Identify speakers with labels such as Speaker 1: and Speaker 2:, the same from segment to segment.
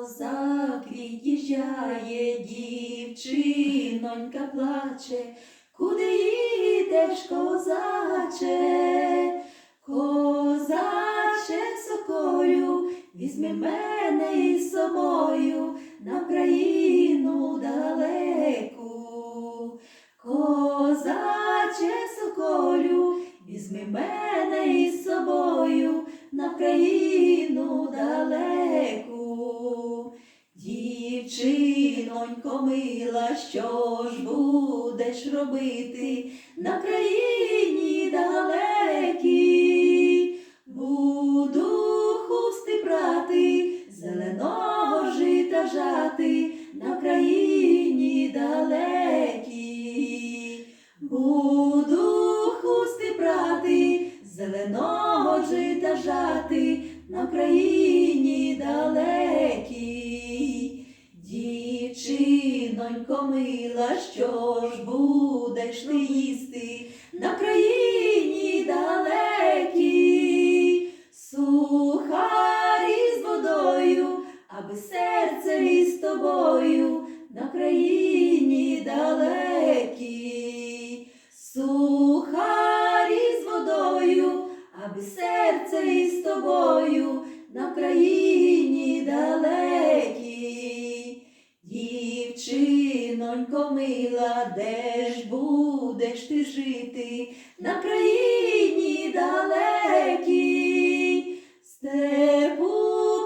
Speaker 1: Козак від'їжджає, дівчинонька плаче, куди їдеш, козаче, козаче соколю, візьми мене із собою на країну далеку. Козаче соколю, візьми мене із собою на країну далеку. Дівчинонько мила, що ж будеш робити на країні далекій? Буду хусти брати, зеленого жита жати на країні далекій. Буду хусти брати, зеленого жита жати на країні далекій. Дівчинонько мила, що ж будеш ти їсти на країні далекій? Сухарі з водою, аби серце із тобою на країні далекій. Сухарі з водою, аби серце із тобою на країні далекій. Жінонько мила, де ж будеш ти жити на країні далекій, степу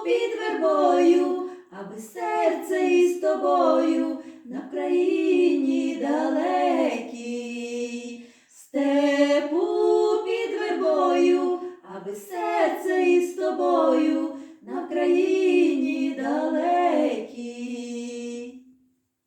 Speaker 1: під вербою, аби серце із тобою на країні далекій, степу під вербою, аби серце із тобою на країні далекій.